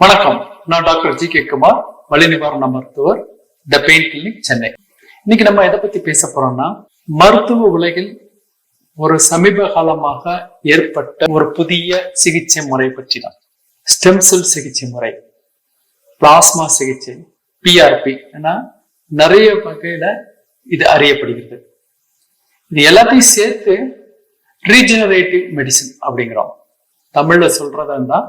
வணக்கம். நான் doctor G K Kumar வலி நிவாரண மருத்துவர் த பெயின் கிளினிக் சென்னை. இன்னைக்கு நம்ம எதை பத்தி பேச போறோம்னா மருத்துவ உலகில் ஒரு சமீப காலமாக ஏற்பட்ட ஒரு புதிய சிகிச்சை முறை பற்றி தான் ஸ்டெம் செல் சிகிச்சை முறை. பிளாஸ்மா சிகிச்சை பிஆர்பி ஏன்னா நிறைய வகையில இது அறியப்படுகிறது. இது எல்லாத்தையும் சேர்த்து ரீஜெனரேட்டிவ் மெடிசின் அப்படிங்கிறோம். தமிழ்ல சொல்றதுன்னா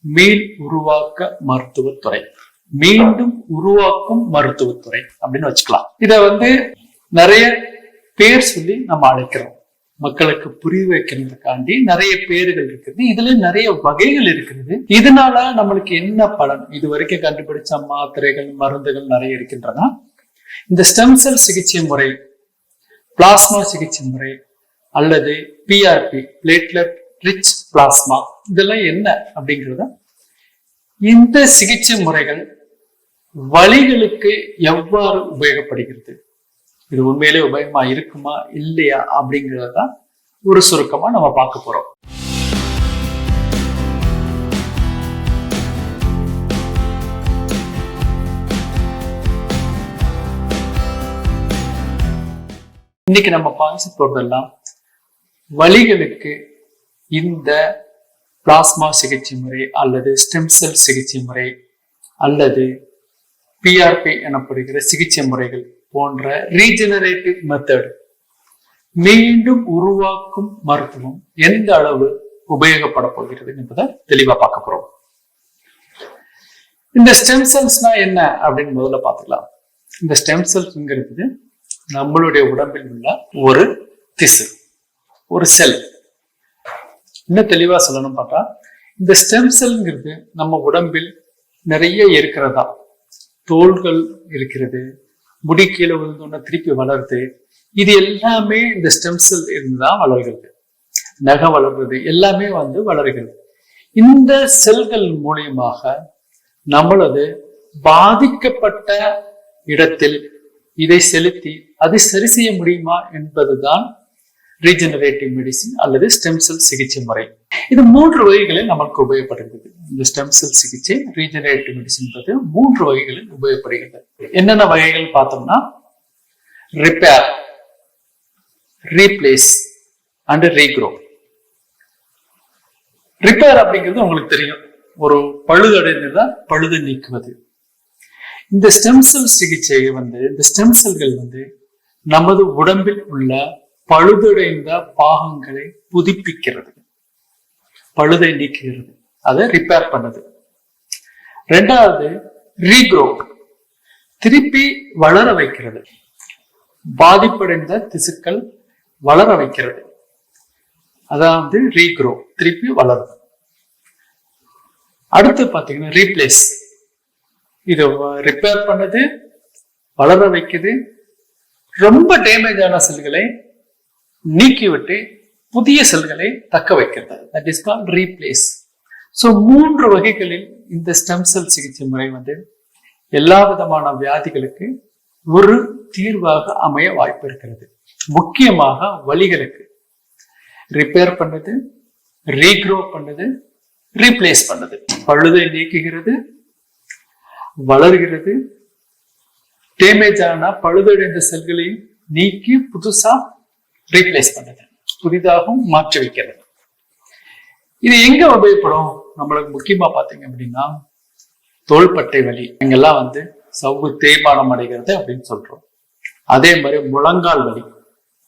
மீள் உருவாக்க மருத்துவத்துறை. மீண்டும் உருவாக்கும் மருத்துவத்துறை அப்படின்னு வச்சுக்கலாம். இத வந்து நிறைய பேர் சொல்லி நம்ம அழைக்கிறோம். மக்களுக்கு புரிய வைக்கிறதுக்காண்டி நிறைய பேர்கள் இருக்குது. இதுல நிறைய வகைகள் இருக்குது. இதனால நம்மளுக்கு என்ன பலன்? இது வரைக்கும் கண்டுபிடிச்ச மாத்திரைகள் மருந்துகள் நிறைய இருக்கின்றன. இந்த ஸ்டெம் செல் சிகிச்சை முறை பிளாஸ்மா சிகிச்சை முறை அல்லது பிஆர்பி பிளேட்லெட் ரிச் பிளாஸ்மா. இதெல்லாம் என்ன அப்படிங்கிறத இந்த சிகிச்சை முறைகள் வழிகளுக்கு எவ்வாறு உபயோகப்படுகிறது? இது உண்மையிலே உபயோகமா இருக்குமா இல்லையா அப்படிங்கிறத ஒரு சுருக்கமா நம்ம பார்க்க போறோம். இன்னைக்கு நம்ம பார்க்க போறதெல்லாம் வழிகளுக்கு இந்த பிளாஸ்மா சிகிச்சை முறை அல்லது ஸ்டெம் செல் சிகிச்சை முறை அல்லது பிஆர்பி எனப்படுகிற சிகிச்சை முறைகள் போன்ற ரீஜெனரேட்டிவ் மெத்தட் மீண்டும் உருவாக்கும் மருத்துவம் எந்த அளவு உபயோகப்பட போகிறது என்பதை தெளிவா பார்க்க போறோம். இந்த ஸ்டெம் செல்ஸ்னா என்ன அப்படின்னு முதல்ல பார்த்துக்கலாம். இந்த ஸ்டெம் செல்ஸ்ங்கிறது நம்மளுடைய உடம்பில் உள்ள ஒரு திசு ஒரு செல் இன்னும் தெளிவா சொல்லணும் பார்த்தா இந்த ஸ்டெம் செல்ங்கிறது நம்ம உடம்பில் நிறைய இருக்கிறதா? தோள்கள் இருக்கிறது முடி கீழே விழுந்தோன்னா திருப்பி வளருது. இது எல்லாமே இந்த ஸ்டெம் செல் இருந்துதான் வளர்கிறது. நகை வளர்றது எல்லாமே வந்து வளர்கிறது. இந்த செல்கள் மூலியமாக நம்மளது பாதிக்கப்பட்ட இடத்தில் இதை செலுத்தி அதை சரி செய்ய முடியுமா என்பதுதான் ரீஜெனரேட்டிவ் மெடிசின் அல்லது ஸ்டெம் செல் சிகிச்சை முறை. இது மூன்று வகைகளில் நமக்கு உபயோகப்படுகிறது. இந்த ஸ்டெம் செல் சிகிச்சை ரீஜெனரேட்டிவ் மெடிசின் மூன்று வகைகளில் உபயோகப்படுகிறது. என்னென்ன வகைகள் பார்த்தோம்னா repair replace and regrow repair அப்படிங்கிறது உங்களுக்கு தெரியும். ஒரு பழுதடைந்ததா பழுது நீக்குவது. இந்த ஸ்டெம் செல் சிகிச்சை வந்து இந்த ஸ்டெம் செல்கள் வந்து நமது உடம்பில் உள்ள பழுதடைந்த பாகங்களை புதுப்பிக்கிறது. பழுதை நீக்குகிறது அதை ரிப்பேர் பண்ணுது. ரெண்டாவது ரீக்ரோ திருப்பி வளர வைக்கிறது. பாதிப்படைந்த திசுக்கள் வளர வைக்கிறது. அதாவது ரீக்ரோ திருப்பி வளரும் அடுத்து பார்த்தீங்கன்னா ரீப்ளேஸ் இது ரிப்பேர் பண்ணுது வளர வைக்குது. ரொம்ப டேமேஜ் ஆன செல்களை நீக்கிவிட்டு புதிய செல்களை தக்க வைக்கிறது. That is call replace so மூன்று வகைகளில் இந்த ஸ்டெம் செல் சிகிச்சை முறை வந்து எல்லா விதமான வியாதிகளுக்கு ஒரு தீர்வாக அமைய வாய்ப்பு இருக்கிறது. முக்கியமாக வழிகளுக்கு ரிப்பேர் பண்ணுது ரீக்ரோ பண்ணுது ரீப்ளேஸ் பண்ணுது. பழுதை நீக்குகிறது வளர்கிறது. டேமேஜ் ஆன பழுதடைந்த செல்களையும் நீக்கி புதுசா ரீப்ளேஸ் பண்ணுது. புதிதாகவும் மாற்றி வைக்கிறது. இது எங்க உபயோகப்படும்? நம்மளுக்கு முக்கியமா பாத்தீங்க அப்படின்னா தோள்பட்டை வலி. இங்கெல்லாம் வந்து சவ்வு தேய்மானம் அடைகிறது அப்படின்னு சொல்றோம். அதே மாதிரி முழங்கால் வலி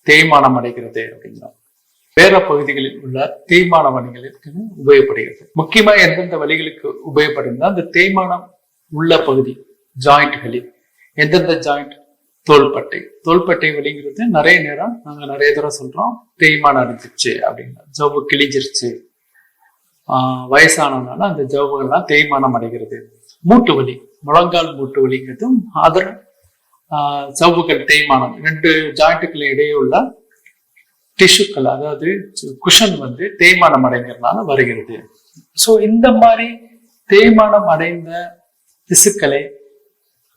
தேய்மானம் அடைகிறது அப்படிங்கிறோம். வேற பகுதிகளில் உள்ள தேய்மான வலிகளுக்கு உபயோகப்படுகிறது. முக்கியமா எந்தெந்த வலிகளுக்கு உபயோகப்படுதுன்னா அந்த தேய்மானம் உள்ள பகுதி ஜாயிண்ட்களில் எந்தெந்த ஜாயிண்ட் தோள்பட்டை. தோள்பட்டை வலிங்கிறது நிறைய நேரம் நாங்கள் நிறைய தடவை சொல்கிறோம் தேய்மானம் அடைஞ்சிருச்சு அப்படின்னா. ஜவ்வு கிழிஞ்சிருச்சு. வயசானதுனால அந்த ஜவ்வுகள்லாம் தேய்மானம் அடைகிறது. மூட்டு வலி முழங்கால் மூட்டு வலிங்கிறதும் அதர் ஜவ்வுகள் தேய்மானம். ரெண்டு ஜாயிண்ட்டுகள் இடையே உள்ள டிஷ்யூக்கள் அதாவது குஷன் வந்து தேய்மானம் அடைங்கிறதுனால வருகிறது. ஸோ இந்த மாதிரி தேய்மானம் அடைந்த திசுக்களை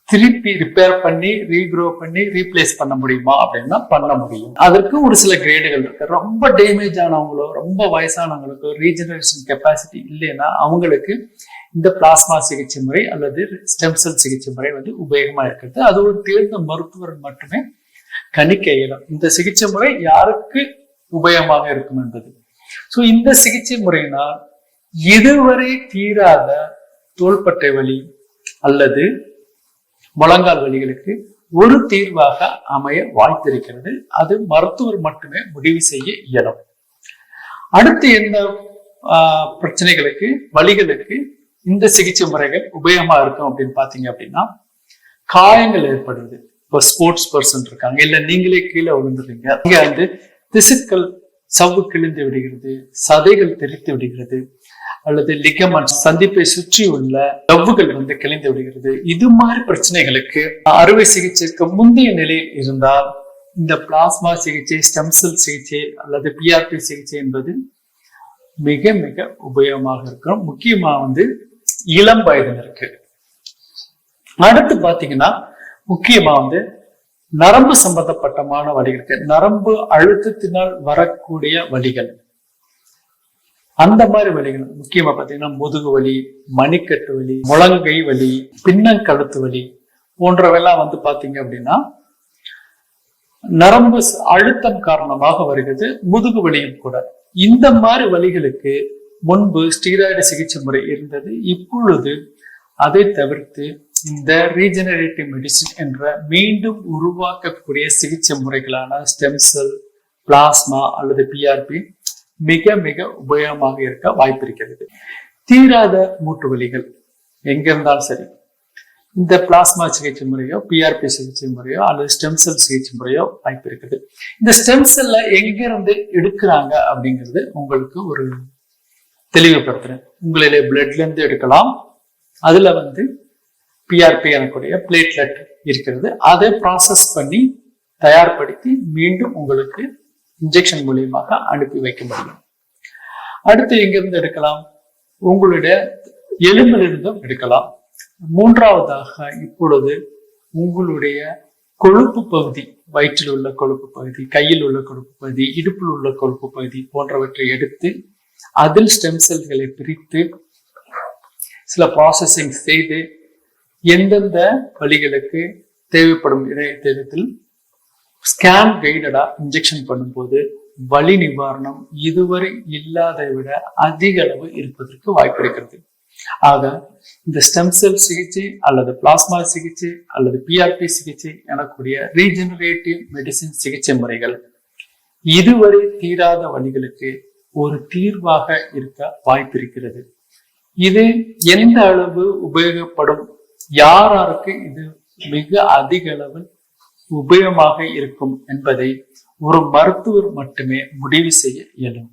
திருப்பி ரிப்பேர் பண்ணி ரீக்ரோ பண்ணி ரீப்ளேஸ் பண்ண முடியுமா அப்படின்னா பண்ண முடியும். அதற்கு ஒரு சில கிரேடுகள் இருக்கு. ரொம்ப டேமேஜ் ஆனவங்களோ ரொம்ப வயசானவங்களுக்கோ ரீஜெனரேஷன் கெப்பாசிட்டி இல்லைன்னா அவங்களுக்கு இந்த பிளாஸ்மா சிகிச்சை முறை அல்லது ஸ்டெம் செல் சிகிச்சை முறை வந்து உபயோகமா இருக்கிறது. அது ஒரு தேர்ந்த மருத்துவர் மட்டுமே கணிக்க இயலும். இந்த சிகிச்சை முறை யாருக்கு உபயோகமாக இருக்கும் என்பது. ஸோ இந்த சிகிச்சை முறையினால் இதுவரை தீராத தோள்பட்டை வலி அல்லது முழங்கால் வலிகளுக்கு ஒரு தீர்வாக அமைய வாய்த்திருக்கிறது அது மருத்துவர் மட்டுமே முடிவு செய்ய இயலும். அடுத்து எந்த ஆஹ், பிரச்சனைகளுக்கு வழிகளுக்கு இந்த சிகிச்சை முறைகள் உபயோகமா இருக்கும் அப்படின்னு பாத்தீங்க அப்படின்னா காயங்கள் ஏற்படுது இப்போ ஸ்போர்ட்ஸ் பர்சன் இருக்காங்க. இல்ல நீங்களே கீழே விழுந்துடுறீங்க. இங்க வந்து திசுக்கள் சவ்வு கிழிந்து விடுகிறது சதைகள் தெரித்து விடுகிறது. அல்லது லிகமன் சந்திப்பை சுற்றி உள்ள லவ்வுகள் வந்து கிழிந்து விடுகிறது. இது மாதிரி பிரச்சனைகளுக்கு அறுவை சிகிச்சைக்கு முந்தைய நிலையில் இருந்தால் இந்த பிளாஸ்மா சிகிச்சை ஸ்டெம் செல் சிகிச்சை அல்லது பிஆர்பி சிகிச்சை என்பது மிக மிக உபயோகமாக இருக்கும். முக்கியமா வந்து இளம் வயதினருக்கு. அடுத்து பாத்தீங்கன்னா முக்கியமா வந்து நரம்பு சம்பந்தப்பட்டமான வழிகளுக்கு நரம்பு அழுத்தத்தினால் வரக்கூடிய வழிகள் அந்த மாதிரி வலிகள் முக்கியமா பாத்தீங்கன்னா முதுகு வலி மணிக்கட்டு வலி முழங்கை வலி பின்னங்கழுத்து வலி போன்றவெல்லாம் வந்து பாத்தீங்க அப்படின்னா நரம்பு அழுத்தம் காரணமாக வருகிறது முதுகு வலியும் கூட. இந்த மாதிரி வலிகளுக்கு முன்பு ஸ்டீராய்டு சிகிச்சை முறை இருந்தது. இப்பொழுது அதை தவிர்த்து இந்த ரீஜெனரேட்டிவ் மெடிசின் என்ற மீண்டும் உருவாக்கக்கூடிய சிகிச்சை முறைகளான ஸ்டெம் செல் பிளாஸ்மா அல்லது பிஆர்பி மிக மிக உபயோகமாக இருக்க வாய்ப்பு இருக்கிறது தீராத மூட்டு வலிகள் எங்க இருந்தாலும் சரி இந்த பிளாஸ்மா சிகிச்சை முறையோ பிஆர்பி சிகிச்சை முறையோ அல்லது ஸ்டெம் செல் சிகிச்சை முறையோ வாய்ப்பு இருக்குது இந்த ஸ்டெம் செல்ல எங்கிருந்து எடுக்கிறாங்க அப்படிங்கிறது உங்களுக்கு ஒரு தெளிவுபடுத்துறேன். உங்களிலே பிளட்லேருந்து எடுக்கலாம். அதுல வந்து பிஆர்பி எனக்கூடிய பிளேட்லெட் இருக்கிறது. அதை ப்ராசஸ் பண்ணி தயார்படுத்தி மீண்டும் உங்களுக்கு இன்ஜெக்ஷன் மூலியமாக அனுப்பி வைக்க முடியும் அடுத்து எங்கிருந்து எடுக்கலாம்? உங்களுடைய எலும்பிலிருந்தும் எடுக்கலாம். மூன்றாவதாக இப்பொழுது உங்களுடைய கொழுப்பு பகுதி வயிற்றில் உள்ள கொழுப்பு பகுதி கையில் உள்ள கொழுப்பு பகுதி இடுப்பில் உள்ள கொழுப்பு பகுதி போன்றவற்றை எடுத்து அதில் ஸ்டெம் செல்களை பிரித்து சில ப்ராசஸிங் செய்து எந்தெந்த வழிகளுக்கு தேவைப்படும் இடத்தில் ஸ்கேன் கைடடா இன்ஜெக்ஷன் பண்ணும்போது வலி நிவாரணம் இதுவரை இல்லாதை விட அதிக அளவு இருப்பதற்கு வாய்ப்பு இருக்கிறது. ஆக இந்த ஸ்டெம் செல் சிகிச்சை அல்லது பிளாஸ்மா சிகிச்சை அல்லது பிஆர்பி சிகிச்சை எனக்கூடிய ரீஜெனரேட்டிவ் மெடிசின் சிகிச்சை முறைகள் இதுவரை தீராத வழிகளுக்கு ஒரு தீர்வாக இருக்க வாய்ப்பு இருக்கிறது. இது எந்த அளவு உபயோகப்படும்? யாராருக்கு இது மிக அதிக அளவில் உபயோகமாக இருக்கும் என்பதை ஒரு மருத்துவர் மட்டுமே முடிவு செய்ய இயலும்.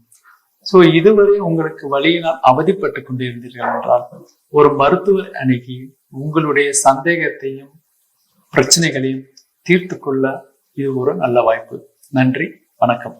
சோ இதுவரை உங்களுக்கு வழியினால் அவதிப்பட்டு கொண்டிருந்தீர்கள் என்றால் ஒரு மருத்துவர் அணுகி உங்களுடைய சந்தேகத்தையும் பிரச்சனைகளையும் தீர்த்து கொள்ள இது ஒரு நல்ல வாய்ப்பு. நன்றி வணக்கம்.